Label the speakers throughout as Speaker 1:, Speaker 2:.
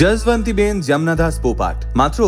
Speaker 1: জসবন্তী Ben যমুনাদাস পোপাট। মাত্র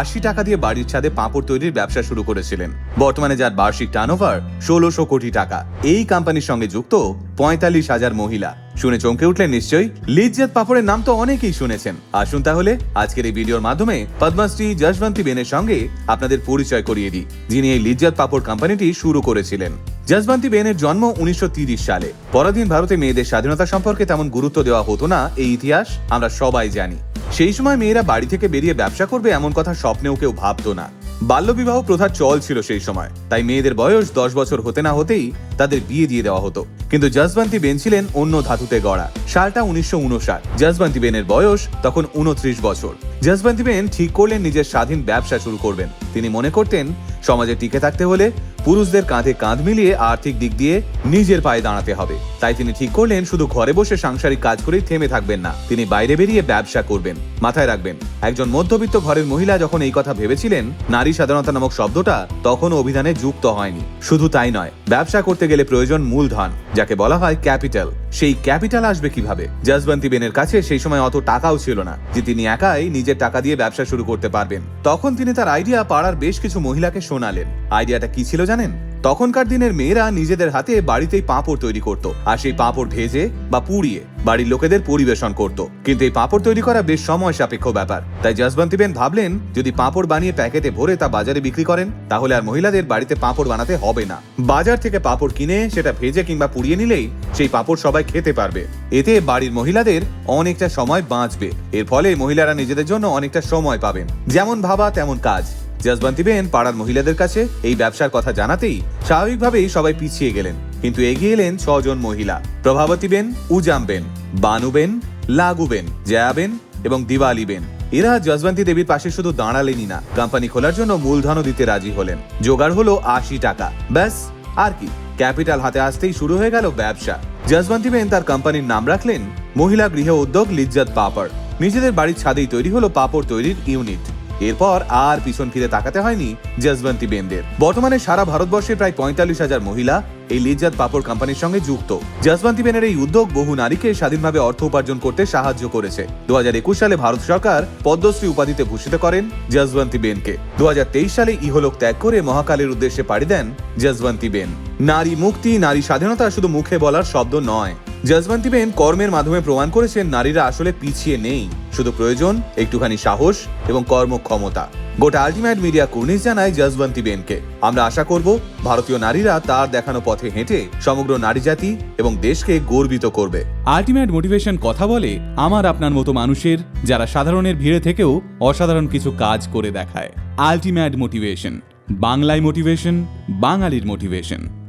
Speaker 1: আশি টাকা দিয়ে বাড়ির ছাদে পাঁপড় তৈরির ব্যবসা শুরু করেছিলেন। বর্তমানে যার বার্ষিক টার্নওভার ষোলোশো কোটি টাকা। এই কোম্পানির সঙ্গে যুক্ত পঁয়তাল্লিশ হাজার মহিলা। শুনে চমকে উঠলেন নিশ্চয়ই, লিজ্জাত পাপড়ের নাম তো অনেকেই শুনেছেন। আসুন তাহলে আজকের এই ভিডিওর মাধ্যমে পদ্মশ্রী যশবন্তী বেনের সঙ্গে আপনাদের পরিচয় করিয়ে দিই, যিনি এই লিজ্জাত পাপড় কোম্পানিটি শুরু করেছিলেন। জসবন্তী বেনের জন্ম উনিশশো সালে। পরাধীন ভারতে মেয়েদের স্বাধীনতা সম্পর্কে তেমন গুরুত্ব দেওয়া হতো না, এই ইতিহাস আমরা সবাই জানি। সেই সময় মেয়েরা বাড়ি থেকে বেরিয়ে ব্যবসা করবে এমন কথা স্বপ্নেও কেউ ভাবতো না। বাল্যবিবাহ প্রথা চল ছিল সেই সময়। তাই মেয়েদের বয়স দশ বছর হতে না হতেই তাদের বিয়ে দিয়ে দেওয়া হতো। কিন্তু জসবন্তী বেন ছিলেন অন্য ধাতুতে গড়া। সালটা উনিশশো উনষাট। জসবন্তী বেনের বয়স তখন উনত্রিশ বছর। জসবন্তী বেন ঠিক করলেন নিজের স্বাধীন ব্যবসা শুরু করবেন। তিনি মনে করতেন সমাজে টিকে থাকতে হলে পুরুষদের কাঁধে কাঁধ মিলিয়ে আর্থিক দিক দিয়ে নিজের পায়ে দাঁড়াতে হবে। তাই তিনি ঠিক করলেন, শুধু ঘরে বসে সাংসারিক কাজ করেই থেমে থাকবেন না। তিনি বাইরে বেরিয়ে ব্যবসা করবেন। মাথায় রাখবেন, একজন মধ্যবিত্ত ঘরের মহিলা যখন এই কথা ভেবেছিলেন, নারী স্বাধীনতা নামক শব্দটা তখন অভিধানে যুক্ত হয়নি। শুধু তাই নয়, ব্যবসা করতে গেলে প্রয়োজন মূলধন, যাকে বলা হয় ক্যাপিটাল। সেই ক্যাপিটাল আসবে কীভাবে? জসবন্তী বেনের কাছে সেই সময় অত টাকাও ছিল না, যে তিনি একাই নিজের টাকা দিয়ে ব্যবসা শুরু করতে পারবেন। তখন তিনি তার আইডিয়া পাড়ার বেশ কিছু মহিলাকে শোনালেন। আইডিয়াটা কি ছিল জানেন? তখনকার দিনের মেয়েরা নিজেদের হাতে বাড়িতেই পাঁপড় তৈরি করত আর সেই পাঁপড় ভেজে বা পুড়িয়ে বাড়ির লোকেদের পরিবেশন করত। কিন্তু এই পাঁপড় তৈরি করা বেশ সময় সাপেক্ষ ব্যাপার। তাই জসবন্তীবেন ভাবলেন, যদি পাঁপড় বানিয়ে প্যাকেটে ভরে তা বাজারে বিক্রি করেন, তাহলে আর মহিলাদের বাড়িতে পাঁপড় বানাতে হবে না। বাজার থেকে পাঁপড় কিনে সেটা ভেজে কিংবা পুড়িয়ে নিলেই সেই পাঁপড় সবাই খেতে পারবে। এতে বাড়ির মহিলাদের অনেকটা সময় বাঁচবে। এর ফলে মহিলারা নিজেদের জন্য অনেকটা সময় পাবেন। যেমন ভাবা, তেমন কাজ। জসবন্তী বেন পাড়ার মহিলাদের কাছে এই ব্যবসার কথা জানাতেই স্বাভাবিকভাবেই সবাই পিছিয়ে গেলেন। কিন্তু এগিয়ে এলেন ছজন মহিলা। প্রভাবতী বেন, উজাম বেন, বানু বেন, লাগু বেন, জয়া বেন এবং দিওয়ালি বেন। এরা জসবন্তী দেবীর পাশে শুধু দাঁড়ালেনই না, কোম্পানি খোলার জন্য মূলধনও দিতে রাজি হলেন। জোগাড় হলো আশি টাকা। ব্যাস, আর কি। ক্যাপিটাল হাতে আসতেই শুরু হয়ে গেল ব্যবসা। জসবন্তী বেন তার কোম্পানির নাম রাখলেন মহিলা গৃহ উদ্যোগ লিজ্জাত পাপড়। নিজেদের বাড়ির ছাদেই তৈরি হলো পাপড় তৈরির ইউনিট। এরপর আর পিছন ফিরে তাকাতে হয়নি জসবন্তী বেনদের। বর্তমানে সারা ভারতবর্ষে প্রায় পঁয়তাল্লিশ হাজার মহিলা এই লিজ্জাত পাপড় কোম্পানির সঙ্গে যুক্ত। জসবন্তী বেনের এই উদ্যোগ বহু নারীকে স্বাধীনভাবে অর্থ উপার্জন করতে সাহায্য করেছে। দু হাজার একুশ সালে ভারত সরকার পদ্মশ্রী উপাধিতে ভূষিত করেন জসবন্তী বেনকে। দু হাজার তেইশ সালে ইহলোক ত্যাগ করে মহাকালের উদ্দেশ্যে পাড়ি দেন জসবন্তী বেন। নারী মুক্তি, নারী স্বাধীনতা শুধু মুখে বলার শব্দ নয়। জসবন্তী বেন কর্মের মাধ্যমে প্রমাণ করেছেন নারীরা আসলে পিছিয়ে নেই। শুধু প্রয়োজন, একটুখানি সাহস এবং কর্মক্ষমতা। গোটা আলটিমেট মিডিয়া কুর্নিশ জানায় জসবন্তী বেনকে আমরা আশা করব, ভারতীয় নারীরা তার দেখানো পথে হেঁটে সমগ্র নারী জাতি এবং দেশকে গর্বিত করবে।
Speaker 2: আলটিমেট মোটিভেশন কথা বলে আমার আপনার মতো মানুষের, যারা সাধারণের ভিড়ে থেকেও অসাধারণ কিছু কাজ করে দেখায়। Ultimate motivation. বাংলায় মোটিভেশন, বাঙালির মোটিভেশন।